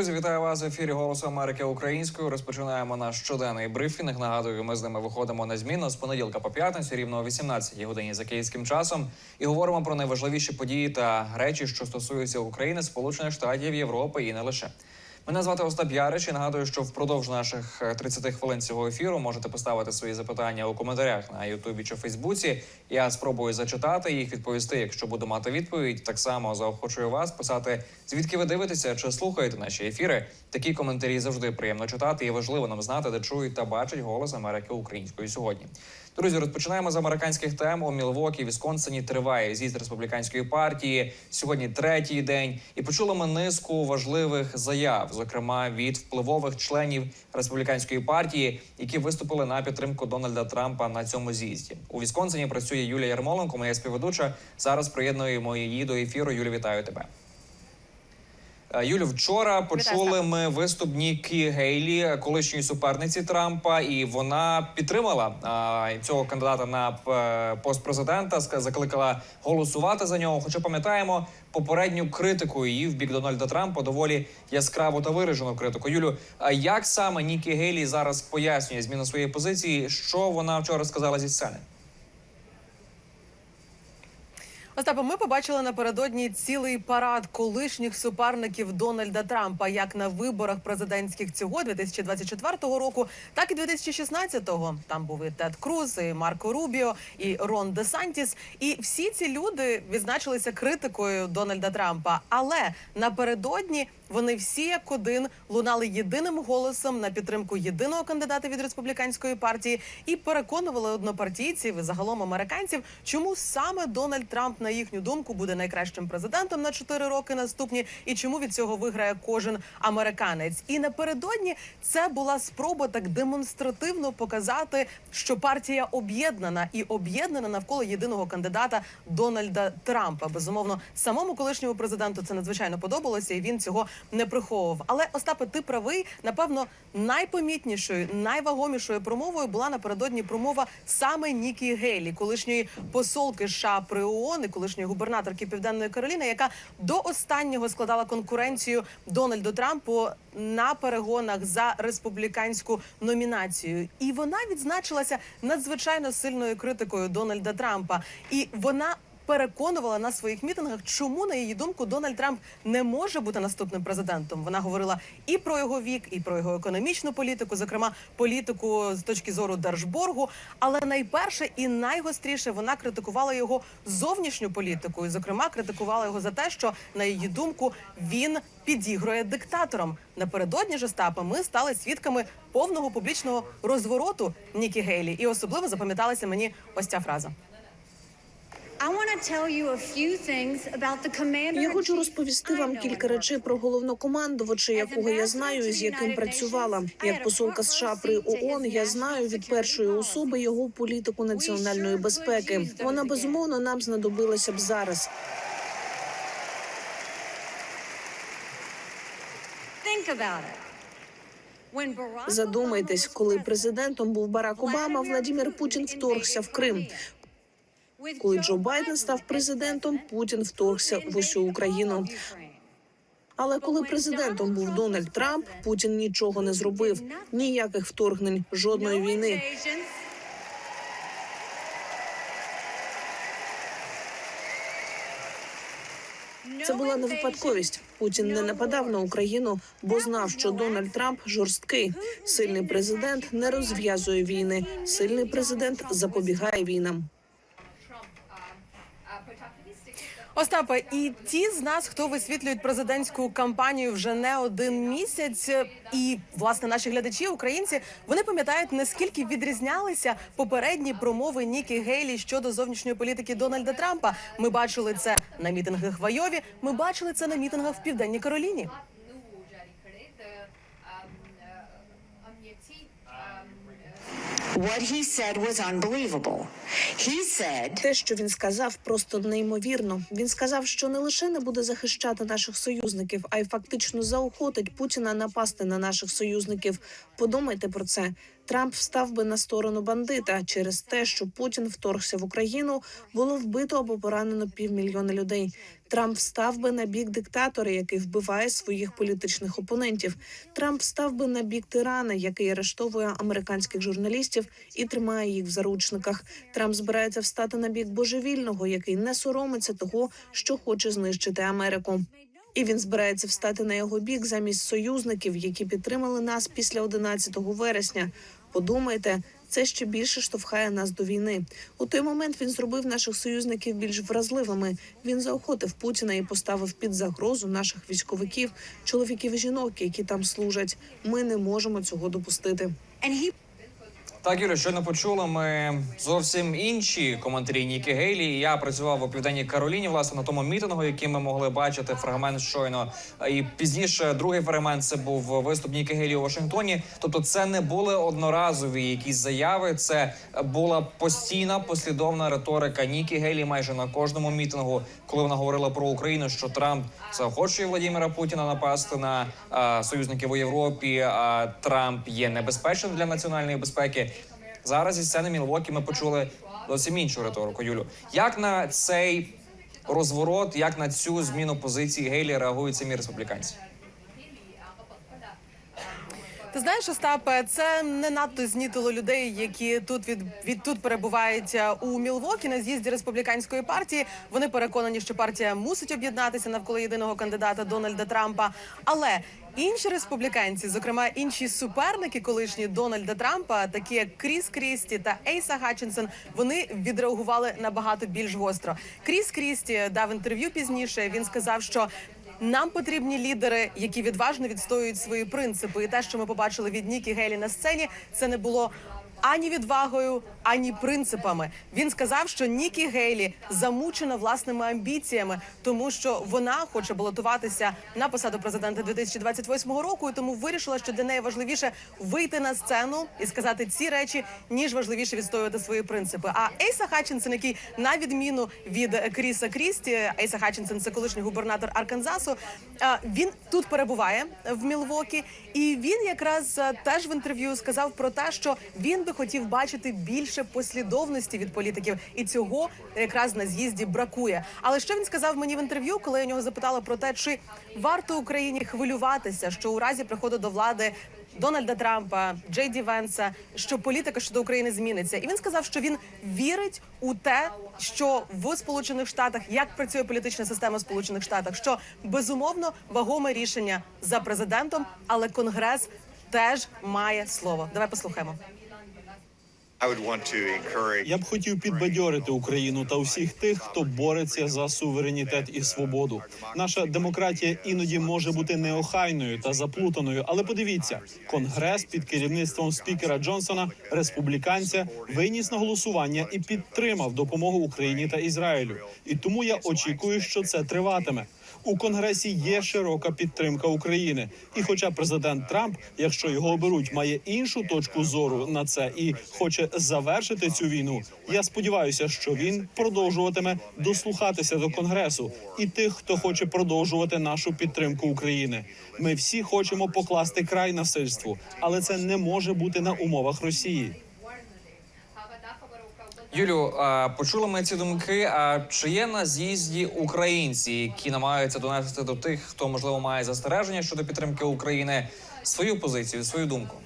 Друзі, вітаю вас в ефірі Голосу Америки українською. Розпочинаємо наш щоденний брифінг. Нагадую, ми з ними виходимо на зміну з понеділка по п'ятницю, рівно о 18 годині за київським часом, і говоримо про найважливіші події та речі, що стосуються України, Сполучених Штатів, Європи і не лише. Мене звати Остап Ярич і нагадую, що впродовж наших е, 30 хвилин цього ефіру можете поставити свої запитання у коментарях на Ютубі чи Фейсбуці. Я спробую зачитати їх, відповісти. Якщо буду мати відповідь, так само заохочую вас писати, звідки ви дивитеся чи слухаєте наші ефіри. Такі коментарі завжди приємно читати, і важливо нам знати, де чують та бачать голос Америки українською сьогодні. Друзі, розпочинаємо з американських тем. У Мілвокі, Вісконсині триває з'їзд республіканської партії. Сьогодні третій день, і почули ми низку важливих заяв, зокрема від впливових членів республіканської партії, які виступили на підтримку Дональда Трампа на цьому з'їзді. У Вісконсині працює Юлія Ярмоленко, моя співведуча. Зараз приєднуємо її до ефіру. Юлі, вітаю тебе. Е, Юлю, вчора почули ми виступ Нікі Гейлі, колишньої суперниці Трампа, і вона підтримала а, цього кандидата на е, пост президента. закликала голосувати за нього. Хоча пам'ятаємо попередню критику її в бік Дональда Трампа, доволі яскраву та виражену критику. Юлю, а як саме Нікі Гейлі зараз пояснює зміну своєї позиції? Що вона вчора сказала зі сцени? Остапе, ми побачили напередодні цілий парад колишніх суперників Дональда Трампа, як на виборах президентських цього 2024 року, так і 2016-го. Там був і Тед Круз, і Марко Рубіо, і Рон Де Сантіс. І всі ці люди відзначилися критикою Дональда Трампа. Але напередодні вони всі як один лунали єдиним голосом на підтримку єдиного кандидата від республіканської партії і переконували однопартійців і загалом американців, чому саме Дональд Трамп, на їхню думку, буде найкращим президентом на 4 роки наступні, і чому від цього виграє кожен американець. І напередодні це була спроба так демонстративно показати, що партія об'єднана і об'єднана навколо єдиного кандидата Дональда Трампа. Безумовно, самому колишньому президенту це надзвичайно подобалося, і він цього не приховував. Але Остапе, ти правий. Напевно, найпомітнішою, найвагомішою промовою була напередодні промова саме Нікі Гейлі, колишньої посолки США при ООН і колишньої губернаторки Південної Кароліни, яка до останнього складала конкуренцію Дональду Трампу на перегонах за республіканську номінацію. І вона відзначилася надзвичайно сильною критикою Дональда Трампа. І вона переконувала на своїх мітингах, чому на її думку Дональд Трамп не може бути наступним президентом. Вона говорила і про його вік, і про його економічну політику, зокрема політику з точки зору держборгу. Але найперше і найгостріше вона критикувала його зовнішню політику, і зокрема критикувала його за те, що на її думку він підігрує диктаторам. Напередодні ж Остапа ми стали свідками повного публічного розвороту Нікі Гейлі, і особливо запам'яталася мені ось ця фраза. Я хочу розповісти вам кілька речей про головнокомандувача, якого я знаю і з яким працювала. Як посолка США при ООН, я знаю від першої особи його політику національної безпеки. Вона безумовно нам знадобилася б зараз. Задумайтесь, коли президентом був Барак Обама, Владимир Путін вторгся в Крим. Коли Джо Байден став президентом, Путін вторгся в усю Україну. Але коли президентом був Дональд Трамп, Путін нічого не зробив. Ніяких вторгнень, жодної війни. Це була не випадковість. Путін не нападав на Україну, бо знав, що Дональд Трамп жорсткий. Сильний президент не розв'язує війни. Сильний президент запобігає війнам. Остапе, і ті з нас, хто висвітлюють президентську кампанію вже не один місяць, і власне наші глядачі, українці, вони пам'ятають наскільки відрізнялися попередні промови Нікі Гейлі щодо зовнішньої політики Дональда Трампа. Ми бачили це на мітингах в Айові, Ми бачили це на мітингах в Південній Кароліні. What he said was unbelievable. He said Те, що він сказав, просто неймовірно. Він сказав, що не лише не буде захищати наших союзників, а й фактично заохотить Путіна напасти на наших союзників. Подумайте про це. Трамп встав би на сторону бандита через те, що Путін вторгся в Україну, було вбито або поранено півмільйона людей. Трамп встав би на бік диктатора, який вбиває своїх політичних опонентів. Трамп встав би на бік тирана, який арештовує американських журналістів і тримає їх в заручниках. Трамп збирається встати на бік божевільного, який не соромиться того, що хоче знищити Америку. І він збирається встати на його бік замість союзників, які підтримали нас після 11 вересня. Подумайте, це ще більше штовхає нас до війни. У той момент він зробив наших союзників більш вразливими. Він заохотив Путіна і поставив під загрозу наших військовиків, чоловіків і жінок, які там служать. Ми не можемо цього допустити. Так, Юля, щойно почули ми зовсім інші коментарі Нікі Гейлі. Я працював у південній Кароліні, власне, на тому мітингу, який ми могли бачити фрагмент щойно. І пізніше другий фрагмент це був виступ Нікі Гейлі у Вашингтоні. Тобто, це не були одноразові якісь заяви. Це була постійна послідовна риторика Нікі Гейлі майже на кожному мітингу, коли вона говорила про Україну, що Трамп заохочує Владіміра Путіна напасти на а, союзників у Європі. А Трамп є небезпечним для національної безпеки. Зараз із сцени Мілвокі ми почули зовсім іншу риторику. Юлю, як на цей розворот, як на цю зміну позиції Гейлі реагують самі республіканці? Знаєш, Остапе, це не надто знітило людей, які тут від, від тут перебувають е, у Мілвокі на з'їзді республіканської партії. Вони переконані, що партія мусить об'єднатися навколо єдиного кандидата Дональда Трампа. Але інші республіканці, зокрема інші суперники колишні Дональда Трампа, такі як Кріс Крісті та Ейса Гатчинсон, вони відреагували набагато більш гостро. Кріс Крісті дав інтерв'ю пізніше. Він сказав, що нам потрібні лідери, які відважно відстоюють свої принципи. І те, що ми побачили від Нікі Гейлі на сцені, це не було. Ані відвагою, ані принципами. Він сказав, що Нікі Гейлі замучена власними амбіціями, тому що вона хоче балотуватися на посаду президента 2028 року, і тому вирішила, що для неї важливіше вийти на сцену і сказати ці речі, ніж важливіше відстоювати свої принципи. А Ейса Хатчинсон, який на відміну від Кріса Крісті, Ейса Хатчинсон – це колишній губернатор Арканзасу. Він тут перебуває в Мілвокі, і він якраз теж в інтерв'ю сказав про те, що він би хотів бачити більше послідовності від політиків, і цього якраз на з'їзді бракує. Але що він сказав мені в інтерв'ю, коли я нього запитала про те, чи варто Україні хвилюватися, що у разі приходу до влади. Дональда Трампа, Джей Ді Венса, що політика щодо України зміниться, і він сказав, що він вірить у те, що в Сполучених Штатах як працює політична система в Сполучених Штатах, що безумовно вагоме рішення за президентом, але Конгрес теж має слово. Давай послухаємо. Я б хотів підбадьорити Україну та усіх тих, хто бореться за суверенітет і свободу. Наша демократія іноді може бути неохайною та заплутаною, але подивіться, конгрес під керівництвом спікера Джонсона, республіканця, виніс на голосування і підтримав допомогу Україні та Ізраїлю. І тому я очікую, що це триватиме. У конгресі є широка підтримка України, і хоча президент Трамп, якщо його оберуть, має іншу точку зору на це і хоче завершити цю війну. Я сподіваюся, що він продовжуватиме дослухатися до конгресу і тих, хто хоче продовжувати нашу підтримку України. Ми всі хочемо покласти край насильству, але це не може бути на умовах Росії. Юлю, почули ми ці думки. А чи є на з'їзді українці, які намагаються донести до тих, хто можливо має застереження щодо підтримки України, свою позицію, свою думку?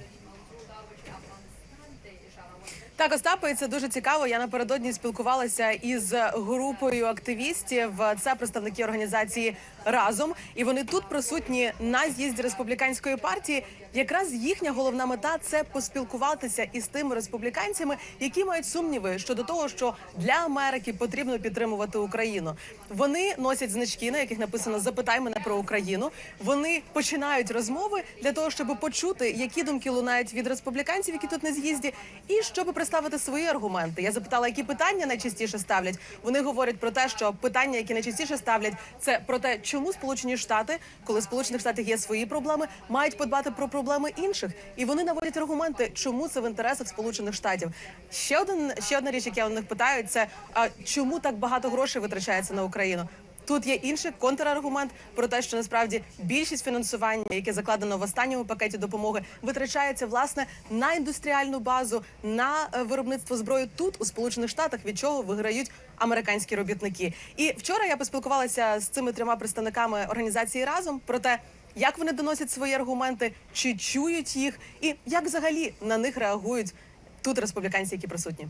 Так, Остапе, це дуже цікаво. Я напередодні спілкувалася із групою активістів. Це представники організації разом, і вони тут присутні на з'їзді республіканської партії. Якраз їхня головна мета це поспілкуватися із тими республіканцями, які мають сумніви щодо того, що для Америки потрібно підтримувати Україну. Вони носять значки, на яких написано Запитай мене про Україну. Вони починають розмови для того, щоб почути, які думки лунають від республіканців, які тут на з'їзді, і щоб представити свої аргументи. Я запитала, які питання найчастіше ставлять. Вони говорять про те, що питання, які найчастіше ставлять, це про те, чому Сполучені Штати, коли Сполучених Штатах є свої проблеми, мають подбати про проблеми інших, і вони наводять аргументи, чому це в інтересах Сполучених Штатів. Ще один ще одна річ, яка я у них питаю, це а чому так багато грошей витрачається на Україну? Тут є інший контраргумент про те, що насправді більшість фінансування, яке закладено в останньому пакеті допомоги, витрачається власне на індустріальну базу, на е, виробництво зброї тут, у Сполучених Штатах, від чого виграють американські робітники. І вчора я поспілкувалася з цими трьома представниками організації разом про те, як вони доносять свої аргументи, чи чують їх, і як взагалі на них реагують тут республіканці, які присутні.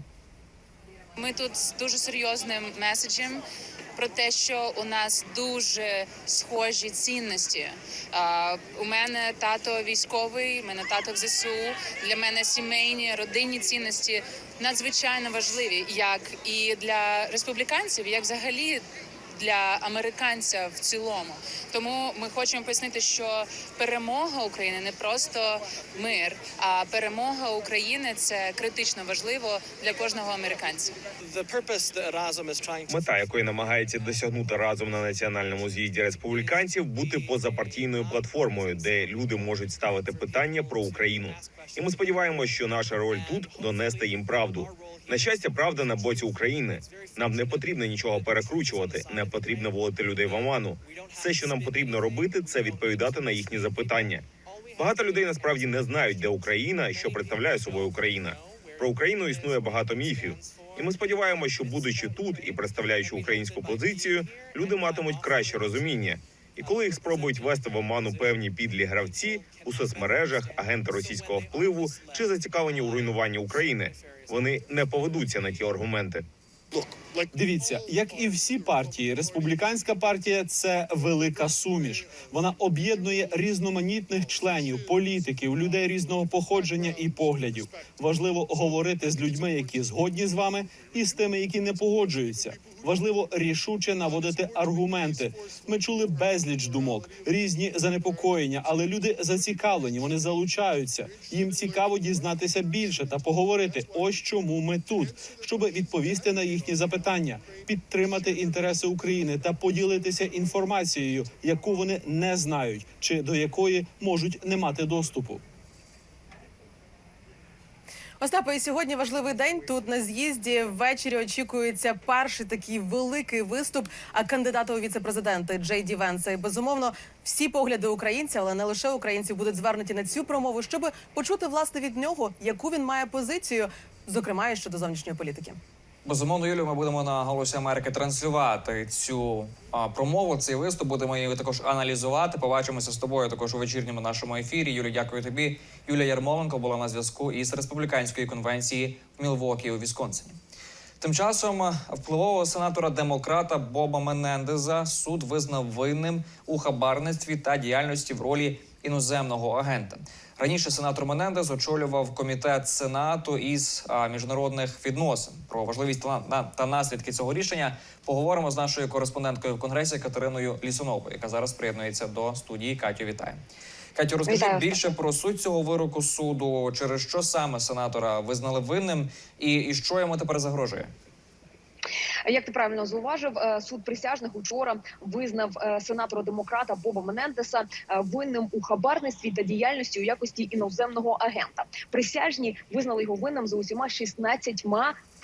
Ми тут з дуже серйозним меседжем про те, що у нас дуже схожі цінності. А, у мене тато військовий, у мене тато в ЗСУ. Для мене сімейні родинні цінності надзвичайно важливі, як і для республіканців, як взагалі. Для американця в цілому, тому ми хочемо пояснити, що перемога України не просто мир, а перемога України це критично важливо для кожного американця. Мета, якої намагається досягнути разом на національному з'їзді республіканців, бути позапартійною платформою, де люди можуть ставити питання про Україну. І ми сподіваємося, що наша роль тут донести їм правду. На щастя, правда на боці України. Нам не потрібно нічого перекручувати, не потрібно волити людей в оману. Все, що нам потрібно робити, це відповідати на їхні запитання. Багато людей насправді не знають, де Україна що представляє собою Україна. Про Україну існує багато міфів, і ми сподіваємося, що будучи тут і представляючи українську позицію, люди матимуть краще розуміння. І коли їх спробують вести в оману певні підлі гравці у соцмережах, агенти російського впливу чи зацікавлені у руйнуванні України, вони не поведуться на ті аргументи. Дивіться, як і всі партії, республіканська партія це велика суміш. Вона об'єднує різноманітних членів, політиків, людей різного походження і поглядів. Важливо говорити з людьми, які згодні з вами, і з тими, які не погоджуються. Важливо рішуче наводити аргументи. Ми чули безліч думок, різні занепокоєння, але люди зацікавлені, вони залучаються. Їм цікаво дізнатися більше та поговорити. Ось чому ми тут, щоб відповісти на їхні запитання, підтримати інтереси України та поділитися інформацією, яку вони не знають, чи до якої можуть не мати доступу. Остапе, і сьогодні важливий день. Тут на з'їзді ввечері очікується перший такий великий виступ кандидата у віце-президенти Джей Ді Венса. І безумовно всі погляди українців, але не лише українців, будуть звернуті на цю промову, щоб почути власне від нього, яку він має позицію, зокрема і щодо зовнішньої політики. Безумовно, Юлію, ми будемо на голосі Америки транслювати цю а, промову, цей виступ. Будемо її також аналізувати. Побачимося з тобою також у вечірньому нашому ефірі. Юлі, дякую тобі. Юлія Ярмоленко була на зв'язку із республіканської конвенції Мілвокі у Вісконсині. Тим часом впливового сенатора демократа Боба Менендеза суд визнав винним у хабарництві та діяльності в ролі іноземного агента. Раніше сенатор Менендес очолював комітет сенату із міжнародних відносин. Про важливість та, наслідки цього рішення поговоримо з нашою кореспонденткою в конгресі Катериною Лісуновою, яка зараз приєднується до студії. Катю, вітаю. Катю, розкажи Вітаю. більше про суть цього вироку суду, через що саме сенатора визнали винним, і, і що йому тепер загрожує. Як ти правильно зауважив, е, суд присяжних учора визнав е, сенатора демократа Боба Менендеса е, винним у хабарництві та діяльності у якості іноземного агента. Присяжні визнали його винним за усіма 16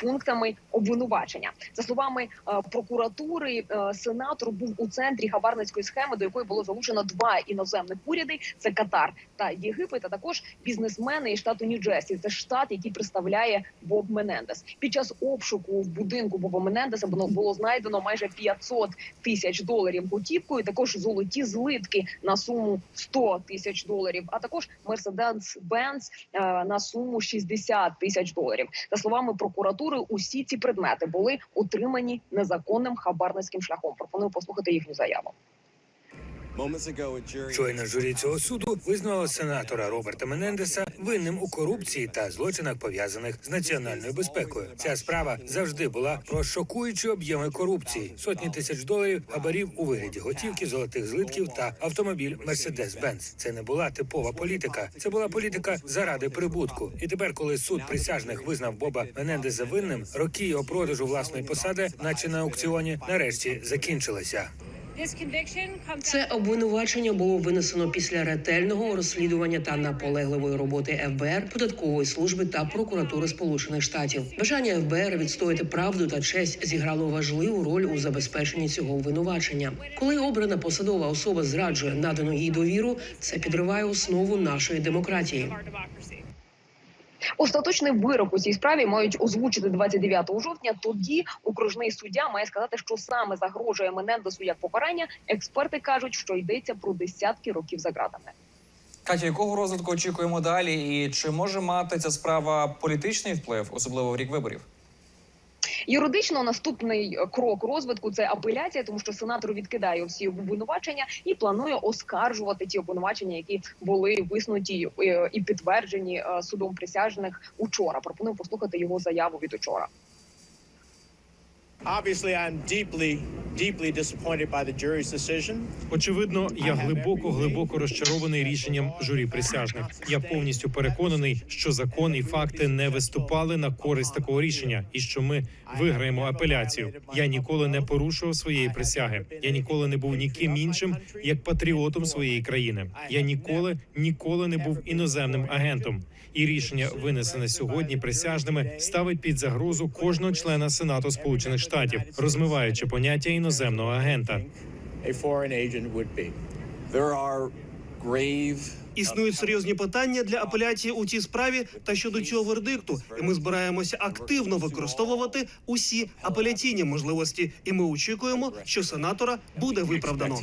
пунктами обвинувачення. За словами е, прокуратури, е, сенатор був у центрі хабарницької схеми, до якої було залучено два іноземних уряди: це Катар та Єгипет, а також бізнесмени із штату Нью-Джерсі. Це штат, який представляє Боб Менендес. Під час обшуку в будинку Боба Менендеса було, було знайдено майже 500 тисяч доларів готівкою. Також золоті злитки на суму 100 тисяч доларів, а також Mercedes-Benz е, на суму 60 тисяч доларів. За словами прокуратури, усі ці предмети були утримані незаконним хабарницьким шляхом. Пропоную послухати їхню заяву. Щойно журі цього суду визнало сенатора Роберта Менендеса винним у корупції та злочинах пов'язаних з національною безпекою. Ця справа завжди була про шокуючі об'єми корупції: сотні тисяч доларів хабарів у вигляді готівки, золотих злитків та автомобіль Mercedes-Benz. Це не була типова політика. Це була політика заради прибутку. І тепер, коли суд присяжних визнав Боба Менендеса винним, роки його продажу власної посади, наче на аукціоні, нарешті закінчилися. Це обвинувачення було винесено після ретельного розслідування та наполегливої роботи ФБР, податкової служби та прокуратури Сполучених Штатів. Бажання ФБР відстояти правду та честь зіграло важливу роль у забезпеченні цього обвинувачення. Коли обрана посадова особа зраджує надану їй довіру, це підриває основу нашої демократії. Остаточний вирок у цій справі мають озвучити 29 жовтня. Тоді окружний суддя має сказати, що саме загрожує Менендесу як покарання. Експерти кажуть, що йдеться про десятки років за ґратами. Катя, якого розвитку очікуємо далі? І чи може мати ця справа політичний вплив, особливо в рік виборів? Юридично наступний крок розвитку це апеляція, тому що сенатор відкидає всі обвинувачення і планує оскаржувати ті обвинувачення, які були виснуті е, і підтверджені е, судом присяжних учора. Пропоную послухати його заяву від учора. Obviously, I'm deeply, deeply disappointed by the jury's decision. Очевидно, я глибоко глибоко розчарований рішенням журі присяжних. Я повністю переконаний, що закон і факти не виступали на користь такого рішення, і що ми виграємо апеляцію. Я ніколи не порушував своєї присяги. Я ніколи не був ніким іншим, як патріотом своєї країни. Я ніколи ніколи не був іноземним агентом. І рішення, винесене сьогодні присяжними, ставить під загрозу кожного члена Сенату Сполучених Штатів, розмиваючи поняття іноземного агента. Існують серйозні питання для апеляції у цій справі та щодо цього вердикту. І ми збираємося активно використовувати усі апеляційні можливості. І ми очікуємо, що сенатора буде виправдано.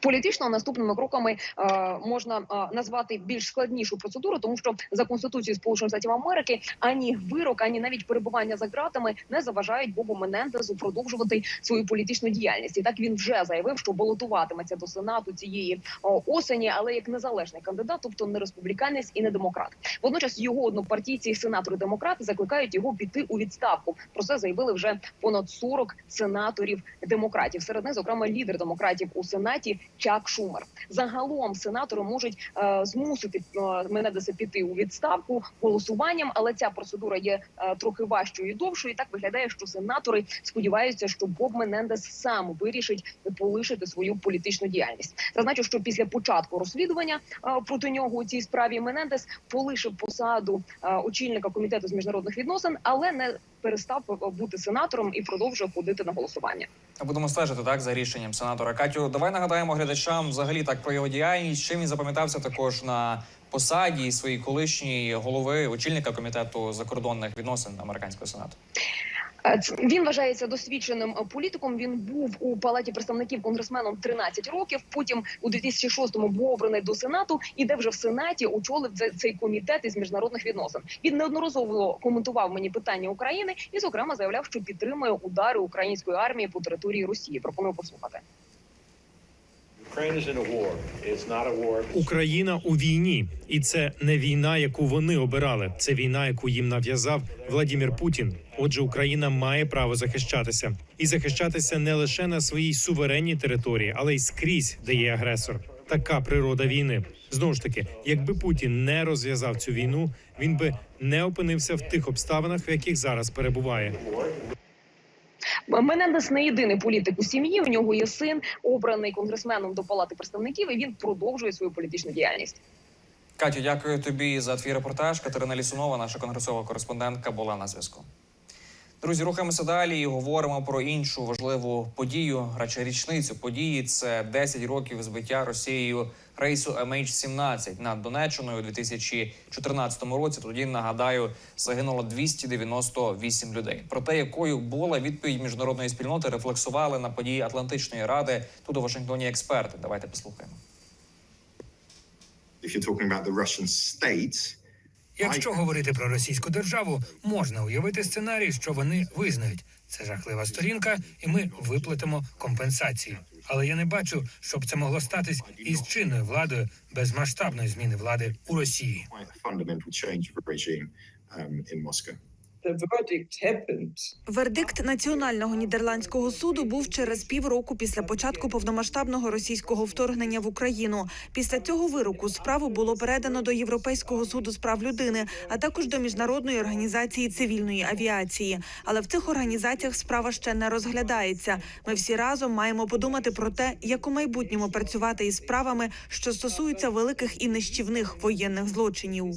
Політично наступними кроками е, можна е, назвати більш складнішу процедуру, тому що за конституцією Сполучених Штатів Америки ані вирок, ані навіть перебування за ґратами не заважають Бобу Менендезу продовжувати свою політичну діяльність. І так він вже заявив, що балотуватиметься до сенату цієї осені, але як незалежний кандидат, тобто не республіканець і не демократ. Водночас його однопартійці, сенатори демократи, закликають його піти у відставку. Про це заявили вже понад 40 сенаторів демократів. Серед них, зокрема, лідер демократів у сенаті Чак Шумер. Загалом сенатори можуть е, змусити е, Менедеса піти у відставку голосуванням, але ця процедура є е, трохи важчою і довшою. І так виглядає, що сенатори сподіваються, що Боб Менендес сам вирішить полишити свою політичну діяльність. Зазначу, що після початку розслідування е, проти нього у цій справі Менендес полишив посаду е, очільника комітету з міжнародних відносин, але не перестав бути сенатором і продовжує ходити на голосування. Будемо стежити так за рішенням сенатора. Катю, давай нагадаємо глядачам взагалі так про його діяльність. Чим він запам'ятався також на посаді своїй колишньої голови очільника комітету закордонних відносин американського сенату. Е, Він вважається досвідченим е, політиком. Він був у палаті представників конгресменом 13 років. Потім у 2006-му був обраний до сенату, і де вже в сенаті очолив це- цей комітет із міжнародних відносин. Він неодноразово коментував мені питання України і, зокрема, заявляв, що підтримує удари української армії по території Росії. Пропоную послухати. Україна у війні, і це не війна, яку вони обирали. Це війна, яку їм нав'язав Владімір Путін. Отже, Україна має право захищатися і захищатися не лише на своїй суверенній території, але й скрізь, де є агресор. Така природа війни. Знову ж таки, якби Путін не розв'язав цю війну, він би не опинився в тих обставинах, в яких зараз перебуває. Менендес не єдиний політик у сім'ї. У нього є син, обраний конгресменом до палати представників, і він продовжує свою політичну діяльність. Катю, дякую тобі за твій репортаж. Катерина Лісунова, наша конгресова кореспондентка, була на зв'язку. Друзі, рухаємося далі і говоримо про іншу важливу подію, радше річницю події. Це 10 років збиття Росією рейсу MH17 над Донеччиною у 2014 році. Тоді нагадаю, загинуло 298 людей. Про те, якою була відповідь міжнародної спільноти, рефлексували на події Атлантичної ради. Тут у Вашингтоні експерти. Давайте послухаємо. If you're talking about the Russian state, Якщо говорити про російську державу, можна уявити сценарій, що вони визнають це жахлива сторінка, і ми виплатимо компенсацію. Але я не бачу, щоб це могло статись із чинною владою без масштабної зміни влади у Росії. Вердикт національного нідерландського суду був через півроку після початку повномасштабного російського вторгнення в Україну. Після цього вироку справу було передано до Європейського суду з прав людини, а також до міжнародної організації цивільної авіації. Але в цих організаціях справа ще не розглядається. Ми всі разом маємо подумати про те, як у майбутньому працювати із справами, що стосуються великих і нищівних воєнних злочинів.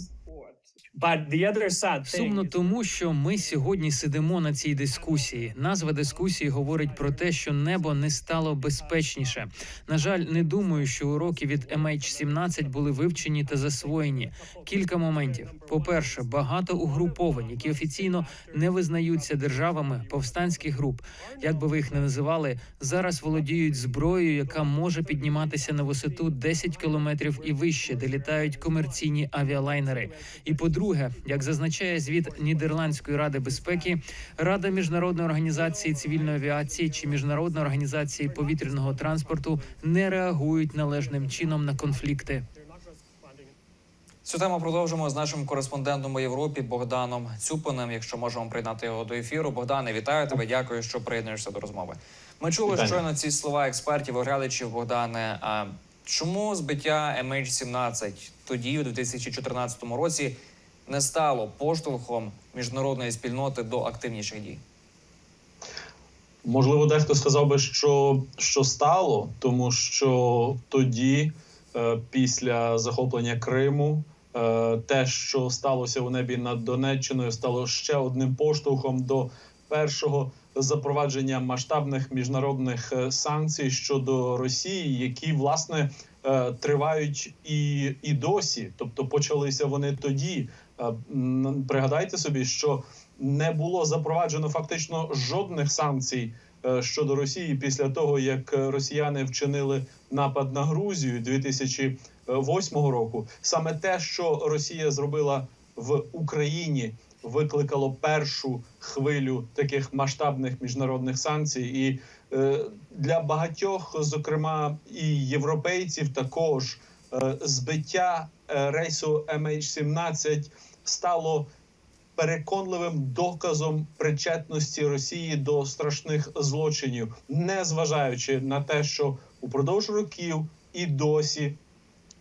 Сумно тому, що ми сьогодні сидимо на цій дискусії. Назва дискусії говорить про те, що небо не стало безпечніше. На жаль, не думаю, що уроки від MH17 були вивчені та засвоєні. Кілька моментів. По-перше, багато угруповань, які офіційно не визнаються державами повстанських груп, як би ви їх не називали, зараз володіють зброєю, яка може підніматися на висоту 10 кілометрів і вище, де літають комерційні авіалайнери. І по-друге, як зазначає звіт Нідерландської ради безпеки, Рада міжнародної організації цивільної авіації чи міжнародної організації повітряного транспорту не реагують належним чином на конфлікти. Цю тему продовжимо з нашим кореспондентом у Європі Богданом Цюпиним. Якщо можемо приєднати його до ефіру. Богдане, вітаю тебе. Дякую, що приєднуєшся до розмови. Ми чули Вітання. щойно ці слова експертів і глядачів. Богдане. А чому збиття MH17 тоді, у 2014 році, не стало поштовхом міжнародної спільноти до активніших дій? Можливо, дехто сказав би, що, що стало, тому що тоді, е, після захоплення Криму, е, те, що сталося у небі над Донеччиною, стало ще одним поштовхом до першого запровадження масштабних міжнародних е, санкцій щодо Росії, які власне тривають і, і досі. Тобто почалися вони тоді. Е, Пригадайте собі, що не було запроваджено фактично жодних санкцій е, щодо Росії після того, як росіяни вчинили напад на Грузію 2008 року. Саме те, що Росія зробила в Україні, викликало першу хвилю таких масштабних міжнародних санкцій, і е, для багатьох, зокрема і європейців, також збиття рейсу MH17 стало переконливим доказом причетності Росії до страшних злочинів, не зважаючи на те, що упродовж років і досі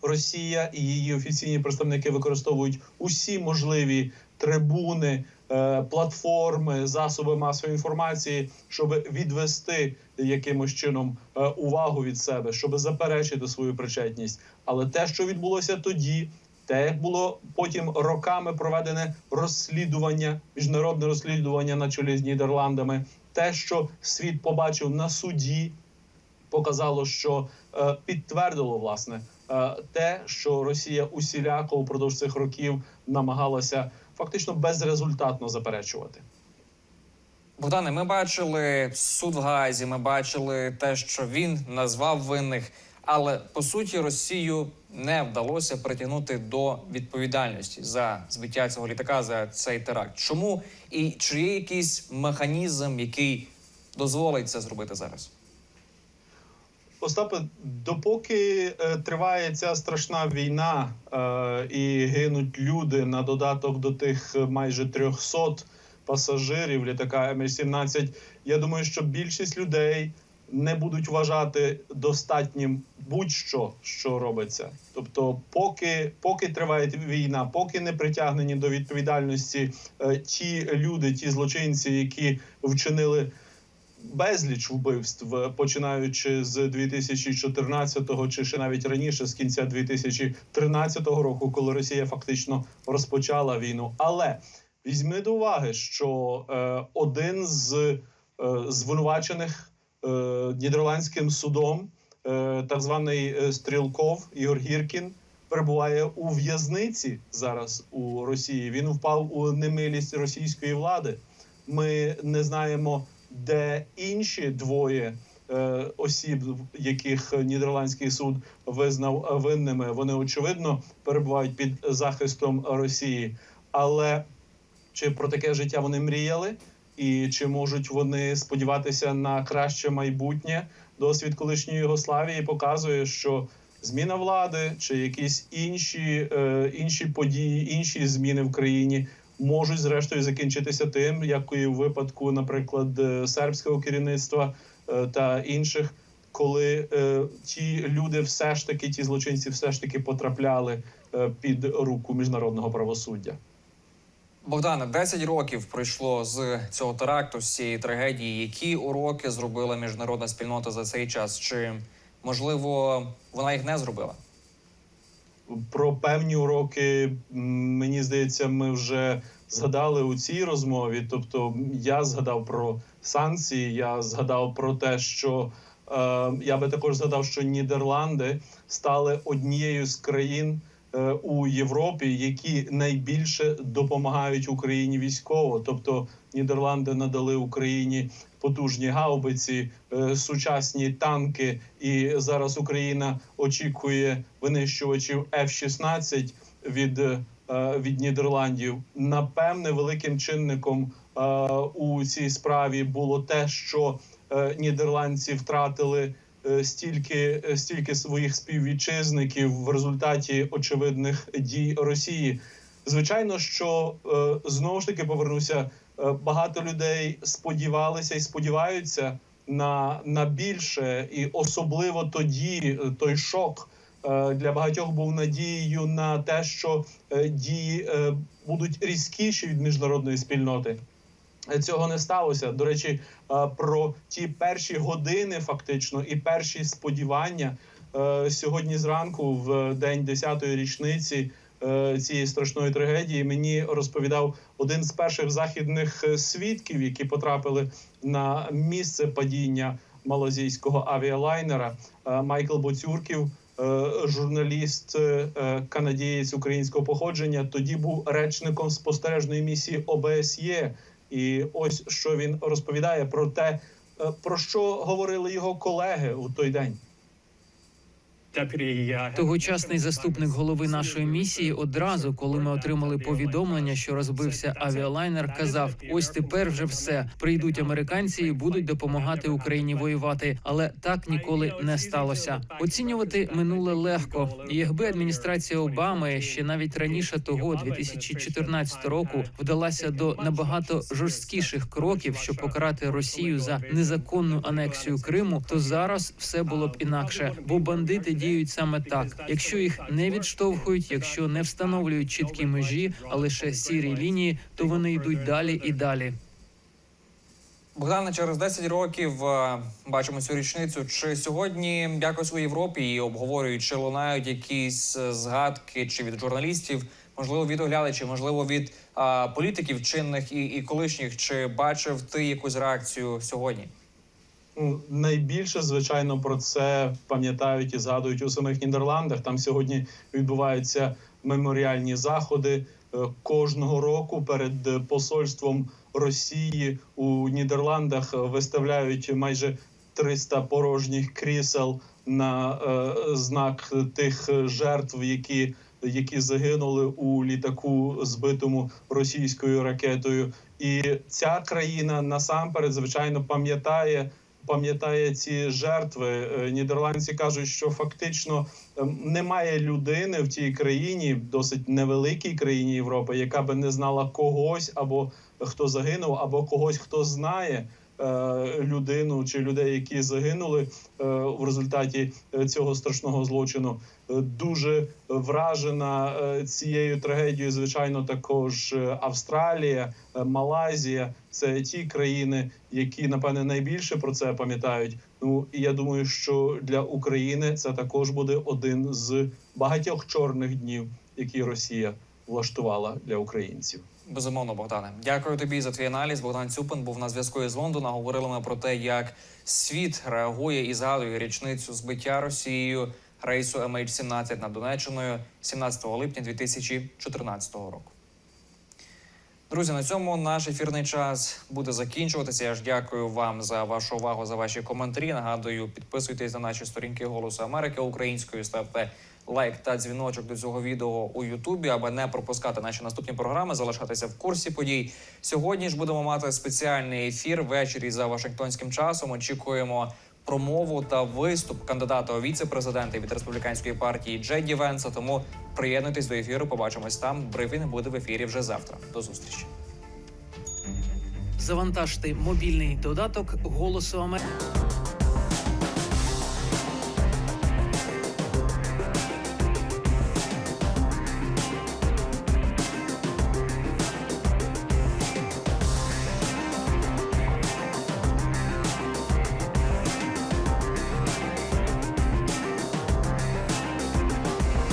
Росія і її офіційні представники використовують усі можливі трибуни, е, платформи, засоби масової інформації, щоб відвести якимось чином е, увагу від себе, щоб заперечити свою причетність. Але те, що відбулося тоді, те, було потім роками проведене розслідування, міжнародне розслідування на чолі з Нідерландами, те, що світ побачив на суді, показало, що е, підтвердило власне е, те, що Росія усіляко упродовж цих років намагалася фактично безрезультатно заперечувати. Богдане, ми бачили суд в Гаазі, ми бачили те, що він назвав винних, але по суті Росію не вдалося притягнути до відповідальності за збиття цього літака за цей теракт. Чому і чи є якийсь механізм, який дозволить це зробити зараз? Остапе, допоки е, триває ця страшна війна е, і гинуть люди на додаток до тих е, майже 300 пасажирів літака МH17, я думаю, що більшість людей не будуть вважати достатнім будь-що, що робиться. Тобто, поки, поки триває війна, поки не притягнені до відповідальності е, ті люди, ті злочинці, які вчинили безліч вбивств, починаючи з 2014-го, чи ще навіть раніше, з кінця 2013 року, коли Росія фактично розпочала війну. Але візьми до уваги, що е, один з е, звинувачених е, нідерландським судом, е, так званий е, Стрілков Ігор Гіркін, перебуває у в'язниці зараз у Росії. Він впав у немилість російської влади. Ми не знаємо, де інші двоє е, осіб, яких нідерландський суд визнав винними. Вони очевидно перебувають під захистом Росії. Але чи про таке життя вони мріяли, і чи можуть вони сподіватися на краще майбутнє? Досвід колишньої Югославії показує, що зміна влади чи якісь інші, е, інші події, інші зміни в країні можуть зрештою закінчитися тим, як і в випадку, наприклад, е, сербського керівництва е, та інших, коли е, ті люди, все ж таки, ті злочинці, все ж таки потрапляли е, під руку міжнародного правосуддя. Богдане, 10 років пройшло з цього теракту, з цієї трагедії. Які уроки зробила міжнародна спільнота за цей час? Чи можливо вона їх не зробила? Про певні уроки мені здається, ми вже згадали у цій розмові. Тобто, я згадав про санкції, я згадав про те, що е, я би також згадав, що Нідерланди стали однією з країн у Європі, які найбільше допомагають Україні військово. Тобто Нідерланди надали Україні потужні гаубиці, е, сучасні танки, і зараз Україна очікує винищувачів F-16 від, е, від Нідерландів. Напевне, великим чинником е, у цій справі було те, що е, нідерландці втратили е, стільки, е, стільки своїх співвітчизників в результаті очевидних дій Росії. Звичайно, що е, знову ж таки повернуся. е, Багато людей сподівалися і сподіваються на, на більше, і особливо тоді е, той шок е, для багатьох був надією на те, що е, дії е, будуть різкіші від міжнародної спільноти. Цього не сталося. До речі, е, про ті перші години, фактично, і перші сподівання е, сьогодні зранку, в день 10-ї річниці е, цієї страшної трагедії, мені розповідав один з перших західних свідків, які потрапили на місце падіння малазійського авіалайнера. Майкл Боцюрків, журналіст канадієць українського походження. Тоді був речником спостережної місії ОБСЄ. І ось що він розповідає про те, е, про що говорили його колеги у той день. Тогочасний заступник голови нашої місії одразу, коли ми отримали повідомлення, що розбився авіалайнер, казав: ось тепер вже все прийдуть американці і будуть допомагати Україні воювати. Але так ніколи не сталося. Оцінювати минуле легко. І якби адміністрація Обами ще навіть раніше того, 2014 року, вдалася до набагато жорсткіших кроків, щоб покарати Росію за незаконну анексію Криму, то зараз все було б інакше, бо бандити діють саме так. Якщо їх не відштовхують, якщо не встановлюють чіткі межі, а лише сірі лінії, то вони йдуть далі і далі. Богдане, через 10 років е, бачимо цю річницю. Чи сьогодні якось у Європі її обговорюють, чи лунають якісь е, згадки, чи від журналістів, можливо, від оглядачів, можливо, від е, політиків чинних і, і колишніх, чи бачив ти якусь реакцію сьогодні? Ну, найбільше, звичайно, про це пам'ятають і згадують у самих Нідерландах. Там сьогодні відбуваються меморіальні заходи Е, кожного року перед е, посольством Росії у Нідерландах е, виставляють майже 300 порожніх крісел на знак тих жертв, які які загинули у літаку, збитому російською ракетою. І ця країна насамперед, звичайно, пам'ятає пам'ятає ці жертви. Е, Нідерландці кажуть, що фактично ем, немає людини в тій країні, досить невеликій країні Європи, яка би не знала когось або хто загинув, або когось, хто знає. Е, Людину чи людей, які загинули е, в результаті е, цього страшного злочину, дуже вражена цією трагедією. Звичайно, також Австралія, Малайзія це ті країни, які напевне найбільше про це пам'ятають. Ну і я думаю, що для України це також буде один з багатьох чорних днів, які Росія влаштувала для українців. Безумовно, Богдане. Дякую тобі за твій аналіз. Богдан Цюпин був на зв'язку із Лондона. Говорили ми про те, як світ реагує і згадує річницю збиття Росією рейсу MH17 над Донеччиною 17 липня 2014 року. Друзі, на цьому наш ефірний час буде закінчуватися. Я ж дякую вам за вашу увагу, за ваші коментарі. Нагадую, підписуйтесь на наші сторінки Голосу Америки українською, ставте лайк та дзвіночок до цього відео у Ютубі, аби не пропускати наші наступні програми, залишатися в курсі подій. Сьогодні ж будемо мати спеціальний ефір ввечері за Вашингтонським часом. Очікуємо промову та виступ кандидата у віце-президенти від республіканської партії Джеді Венса. Тому приєднуйтесь до ефіру. Побачимось там. Брифінг буде в ефірі вже завтра. До зустрічі. Завантажте мобільний додаток Голосу Америки.